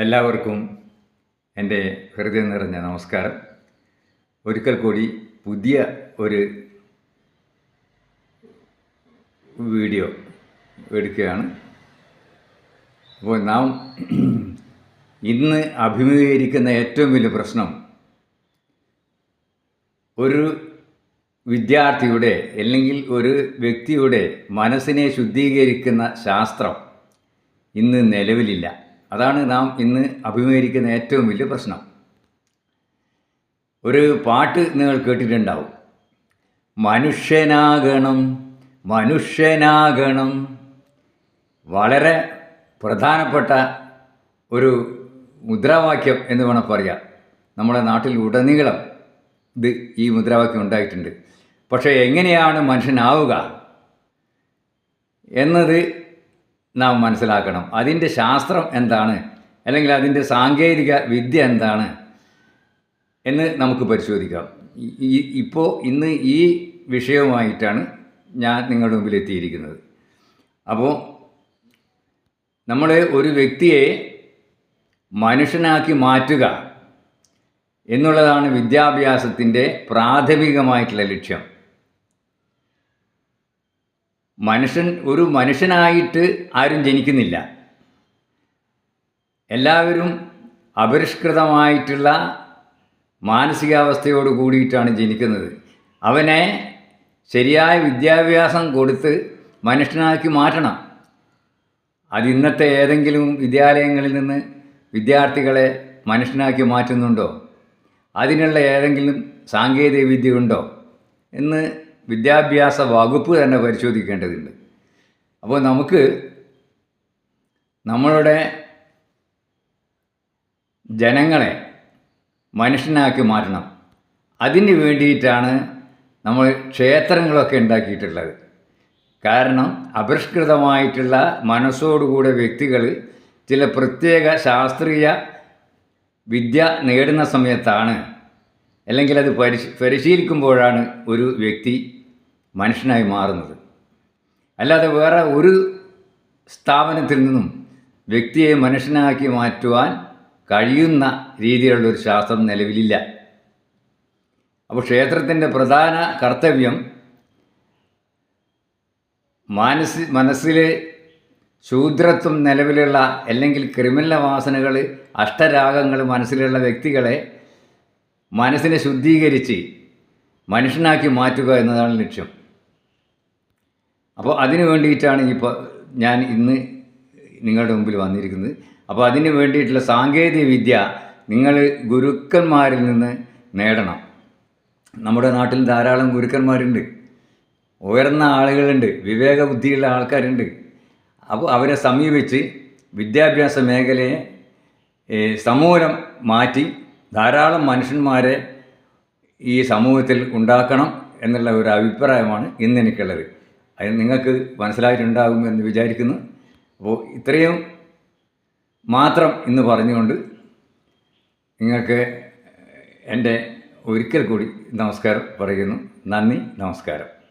എല്ലാവർക്കും എന്റെ ഹൃദയം നിറഞ്ഞ നമസ്കാരം. ഒരിക്കൽ കൂടി പുതിയ ഒരു വീഡിയോ എടുക്കുകയാണ്. അപ്പോൾ നാം ഇന്ന് അഭിമുഖീകരിക്കുന്ന ഏറ്റവും വലിയ പ്രശ്നം ഒരു വിദ്യാർത്ഥിയുടെ അല്ലെങ്കിൽ ഒരു വ്യക്തിയുടെ മനസ്സിനെ ശുദ്ധീകരിക്കുന്ന ശാസ്ത്രം ഇന്ന് നിലവിലില്ല. അതാണ് നാം ഇന്ന് അഭിമുഖീകരിക്കുന്ന ഏറ്റവും വലിയ പ്രശ്നം. ഒരു പാട്ട് നിങ്ങൾ കേട്ടിട്ടുണ്ടാവും. മനുഷ്യനാകണം മനുഷ്യനാകണം. വളരെ പ്രധാനപ്പെട്ട ഒരു മുദ്രാവാക്യം എന്ന് വേണം പറയാം നമ്മുടെ നാട്ടിൽ ഉടനീളം ഇത് ഈ മുദ്രാവാക്യം ഉണ്ടായിട്ടുണ്ട്. പക്ഷേ എങ്ങനെയാണ് മനുഷ്യനാവുക എന്നത് നാം മനസ്സിലാക്കണം. അതിന്റെ ശാസ്ത്രം എന്താണ്? അല്ലെങ്കിൽ അതിന്റെ സാങ്കേതിക വിദ്യ എന്താണ്? എന്ന് നമുക്ക് പരിശോധിക്കാം. ഈ ഇപ്പോൾ ഇന്ന് ഈ വിഷയവുമായിട്ടാണ് ഞാൻ നിങ്ങളുടെ മുമ്പിൽ എത്തിയിരിക്കുന്നത്. അപ്പോൾ നമ്മൾ ഒരു വ്യക്തിയെ മനുഷ്യനാക്കി മാറ്റുക എന്നുള്ളതാണ് വിദ്യാഭ്യാസത്തിന്റെ പ്രാഥമികമായിട്ടുള്ള ലക്ഷ്യം. മനുഷ്യൻ ഒരു മനുഷ്യനായിട്ട് ആരും ജനിക്കുന്നില്ല. എല്ലാവരും അപരിഷ്കൃതമായിട്ടുള്ള മാനസികാവസ്ഥയോട് കൂടിയിട്ടാണ് ജനിക്കുന്നത്. അവനെ ശരിയായ വിദ്യാഭ്യാസം കൊടുത്ത് മനുഷ്യനാക്കി മാറ്റണം. അത് ഇന്നത്തെ ഏതെങ്കിലും വിദ്യാലയങ്ങളിൽ നിന്ന് വിദ്യാർത്ഥികളെ മനുഷ്യനാക്കി മാറ്റുന്നുണ്ടോ? അതിനുള്ള ഏതെങ്കിലും സാങ്കേതിക വിദ്യ ഉണ്ടോ? എന്ന് വിദ്യാഭ്യാസ വകുപ്പ് തന്നെ പരിശോധിക്കേണ്ടതുണ്ട്. അപ്പോൾ നമുക്ക് നമ്മളുടെ ജനങ്ങളെ മനുഷ്യനാക്കി മാറ്റണം. അതിന് വേണ്ടിയിട്ടാണ് നമ്മൾ ക്ഷേത്രങ്ങളൊക്കെ ഉണ്ടാക്കിയിട്ടുള്ളത്. കാരണം അപരിഷ്കൃതമായിട്ടുള്ള മനസ്സോടുകൂടെ വ്യക്തികൾ ചില പ്രത്യേക ശാസ്ത്രീയ വിദ്യ നേടുന്ന സമയത്താണ് അല്ലെങ്കിൽ അത് പരിശ പരിശീലിക്കുമ്പോഴാണ് ഒരു വ്യക്തി മനുഷ്യനായി മാറുന്നത്. അല്ലാതെ വേറെ ഒരു സ്ഥാപനത്തിൽ നിന്നും വ്യക്തിയെ മനുഷ്യനാക്കി മാറ്റുവാൻ കഴിയുന്ന രീതിയിലുള്ളൊരു ശാസ്ത്രം നിലവിലില്ല. അപ്പോൾ ക്ഷേത്രത്തിന്റെ പ്രധാന കർത്തവ്യം മനസ്സി മനസ്സിൽ ശൂദ്രത്വം നിലവിലുള്ള അല്ലെങ്കിൽ ക്രിമിനൽ വാസനകൾ അഷ്ടരാഗങ്ങൾ മനസ്സിലുള്ള വ്യക്തികളെ മനസ്സിനെ ശുദ്ധീകരിച്ച് മനുഷ്യനാക്കി മാറ്റുക എന്നതാണ് ലക്ഷ്യം. അപ്പോൾ അതിനു വേണ്ടിയിട്ടാണ് ഇപ്പോൾ ഞാൻ ഇന്ന് നിങ്ങളുടെ മുമ്പിൽ വന്നിരിക്കുന്നത്. അപ്പോൾ അതിന് വേണ്ടിയിട്ടുള്ള സാങ്കേതിക വിദ്യ നിങ്ങൾ ഗുരുക്കന്മാരിൽ നിന്ന് നേടണം. നമ്മുടെ നാട്ടിൽ ധാരാളം ഗുരുക്കന്മാരുണ്ട്. ഉയർന്ന ആളുകളുണ്ട് വിവേക ബുദ്ധിയുള്ള ആൾക്കാരുണ്ട്. അപ്പോൾ അവരെ സമീപിച്ച് വിദ്യാഭ്യാസ മേഖലയെ സമൂലം മാറ്റി ധാരാളം മനുഷ്യന്മാരെ ഈ സമൂഹത്തിൽ ഉണ്ടാക്കണം എന്നുള്ള ഒരു അഭിപ്രായമാണ് ഇന്ന് എനിക്കുള്ളത്. അത് നിങ്ങൾക്ക് മനസ്സിലായിട്ടുണ്ടാകും എന്ന് വിചാരിക്കുന്നു. അപ്പോൾ ഇത്രയും മാത്രം ഇന്ന് പറഞ്ഞുകൊണ്ട് നിങ്ങൾക്ക് എന്റെ ഒരിക്കൽ കൂടി നമസ്കാരം പറയുന്നു. നന്ദി നമസ്കാരം.